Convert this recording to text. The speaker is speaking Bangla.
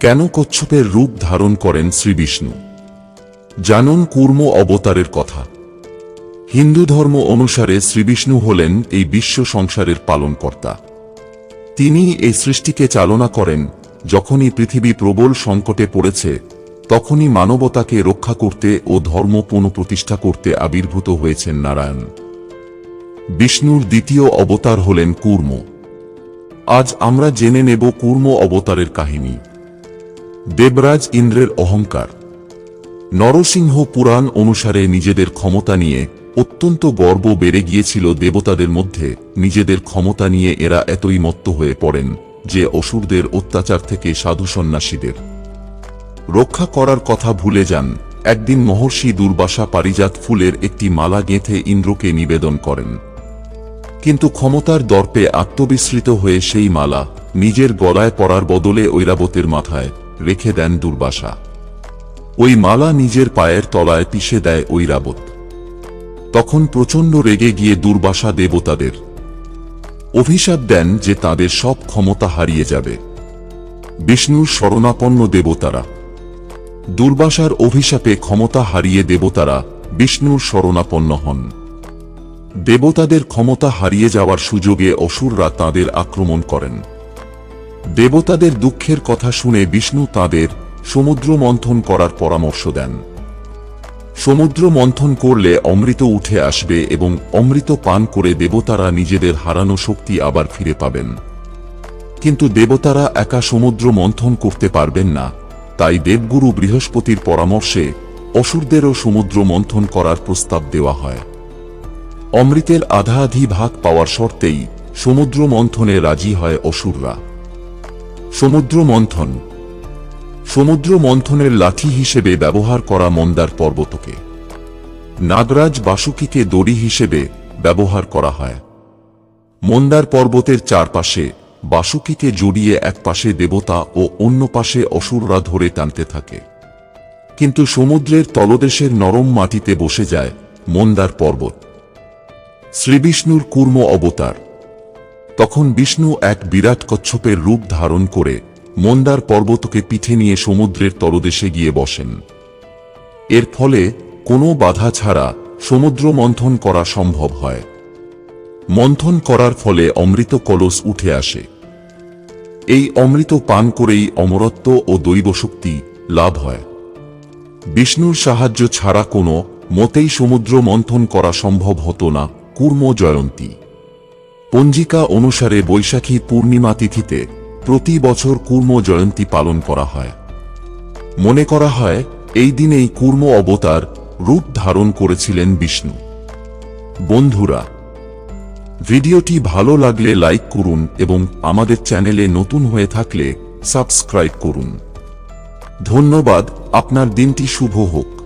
কেন কচ্ছপের রূপ ধারণ করেন শ্রীবিষ্ণু জানুন কুর্ম অবতারের কথা। হিন্দু ধর্ম অনুসারে শ্রীবিষ্ণু হলেন এই বিশ্ব সংসারের পালনকর্তা। তিনি এই সৃষ্টিকে চালনা করেন, যখনই পৃথিবী প্রবল সংকটে পড়েছে, তখনই মানবতাকে রক্ষা করতে ও ধর্ম পুনঃপ্রতিষ্ঠা করতে আবির্ভূত হয়েছেন নারায়ণ। বিষ্ণুর দ্বিতীয় অবতার হলেন কুর্ম। আজ আমরা জেনে নেব কুর্ম অবতারের কাহিনী। দেবরাজ ইন্দ্রের অহংকার। নরসিংহ পুরাণ অনুসারে নিজেদের ক্ষমতা নিয়ে অত্যন্ত গর্ব বেড়ে গিয়েছিল দেবতাদের মধ্যে। নিজেদের ক্ষমতা নিয়ে এরা এতই মত্ত হয়ে পড়েন যে অসুরদের অত্যাচার থেকে সাধু সন্ন্যাসীদের। রক্ষা করার কথা ভুলে যান। একদিন মহর্ষি দুর্বাসা পারিজাত ফুলের একটি মালা গেঁথে ইন্দ্রকে নিবেদন করেন। কিন্তু ক্ষমতার দর্পে আত্মবিস্মৃত হয়ে সেই মালা নিজের গলায় পড়ার বদলে ঐরাবতের মাথায় রেখে দেন দুর্বাসা। ওই মালা নিজের পায়ের তলায় পিষে দেয় ঐরাবত তখন প্রচণ্ড রেগে গিয়ে দুর্বাসা দেবতাদের অভিশাপ দেন যে তাদের সব ক্ষমতা হারিয়ে যাবে। বিষ্ণুর শরণাপন্ন দেবতারা। দুর্বাসার অভিশাপে ক্ষমতা হারিয়ে দেবতারা বিষ্ণুর শরণাপন্ন হন। দেবতাদের ক্ষমতা হারিয়ে যাওয়ার সুযোগে অসুররা তাদের আক্রমণ করেন। দেবতাদের দুঃখের কথা শুনে বিষ্ণু তাদের সমুদ্র মন্থন করার পরামর্শ দেন। সমুদ্র মন্থন করলে অমৃত উঠে আসবে এবং অমৃত পান করে দেবতারা নিজেদের হারানো শক্তি আবার ফিরে পাবেন। কিন্তু দেবতারা একা সমুদ্র মন্থন করতে পারবেন না, তাই দেবগুরু বৃহস্পতির পরামর্শে অসুরদেরও সমুদ্র মন্থন করার প্রস্তাব দেওয়া হয়। অমৃতের আধাআধি ভাগ পাওয়ার শর্তেই সমুদ্র মন্থনে রাজি হয় অসুররা। সমুদ্র মন্থন সমুদ্র মন্থনের লাঠি হিসেবে ব্যবহার করা মন্দার পর্বতকে। নাগরাজ বাসুকিকে দড়ি হিসেবে ব্যবহার করা হয়। মন্দার পর্বতের চারপাশে বাসুকিকে জড়িয়ে এক পাশে দেবতা ও অন্য পাশে অসুররা ধরে টানতে থাকে। কিন্তু সমুদ্রের তলদেশের নরম মাটিতে বসে যায় মন্দার পর্বত। শ্রীবিষ্ণুর কুর্ম অবতার। তখন বিষ্ণু এক বিরাট কচ্ছপের রূপ ধারণ করে মন্দার পর্বতকে পিঠে নিয়ে সমুদ্রের তলদেশে গিয়ে বসেন। এর ফলে কোনো বাধা ছাড়া সমুদ্র মন্থন করা সম্ভব হয়। মন্থন করার ফলে অমৃত কলস উঠে আসে। এই অমৃত পান করেই অমরত্ব ও দৈবশক্তি লাভ হয়। বিষ্ণুর সাহায্য ছাড়া কোনো মতেই সমুদ্র মন্থন করা সম্ভব হতো না। কুর্ম জয়ন্তী পঞ্জিকা অনুসারে বৈশাখী পূর্ণিমা তিথিতে প্রতি বছর কুর্ম জয়ন্তী পালন করা হয়। মনে করা হয়, এই দিনেই কুর্ম অবতার রূপ ধারণ করেছিলেন বিষ্ণু। বন্ধুরা, ভিডিওটি ভালো লাগলে লাইক করুন এবং আমাদের চ্যানেলে নতুন হয়ে থাকলে সাবস্ক্রাইব করুন। ধন্যবাদ, আপনার দিনটি শুভ হোক।